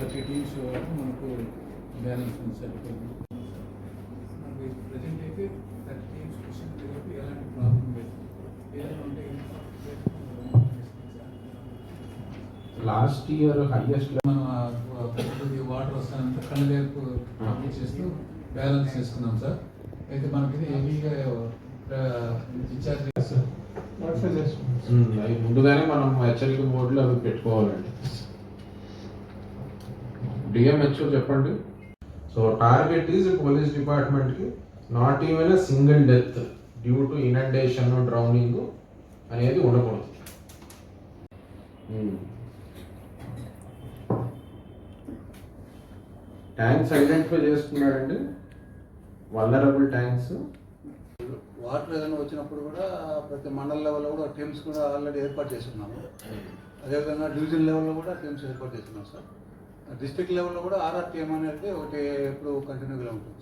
Thirty show వరకు మనకు balance ఉంది సరిపోయింది అయితే థర్టీ లాస్ట్ ఇయర్ హైయెస్ట్ మనం వాటర్ వస్తానంత కళ్ళు వేపు కంప్లీట్ చేస్తూ బ్యాలెన్స్ చేసుకున్నాం సార్. అయితే మనకి హెవీగా డిశ్చార్జ్ చేస్తారు. ముందుగానే మనం హెచ్చరిక బోర్డులో అవి పెట్టుకోవాలండి. డిఎంహెచ్ఓ చెప్పండి. సో టార్గెట్ ఈజ్ పోలీస్ డిపార్ట్మెంట్కి not even a single death due to inundation drowning అనేది ఉండకూడదు. ట్యాంక్స్ ఐడెంటిఫై చేసుకున్నాడండి వల్లరబుల్ ట్యాంక్స్ వాటర్ ఏదైనా వచ్చినప్పుడు కూడా ప్రతి మండల లెవెల్లో కూడా టీమ్స్ కూడా ఆల్రెడీ ఏర్పాటు చేస్తున్నాము అదేవిధంగా డివిజన్ లెవెల్లో కూడా టీమ్స్ ఏర్పాటు చేస్తున్నాం సార్ డిస్ట్రిక్ట్ లెవెల్లో కూడా ఆర్ఆర్టీఎం అనేది ఒకటి ఎప్పుడు కంటిన్యూగా ఉంటుంది.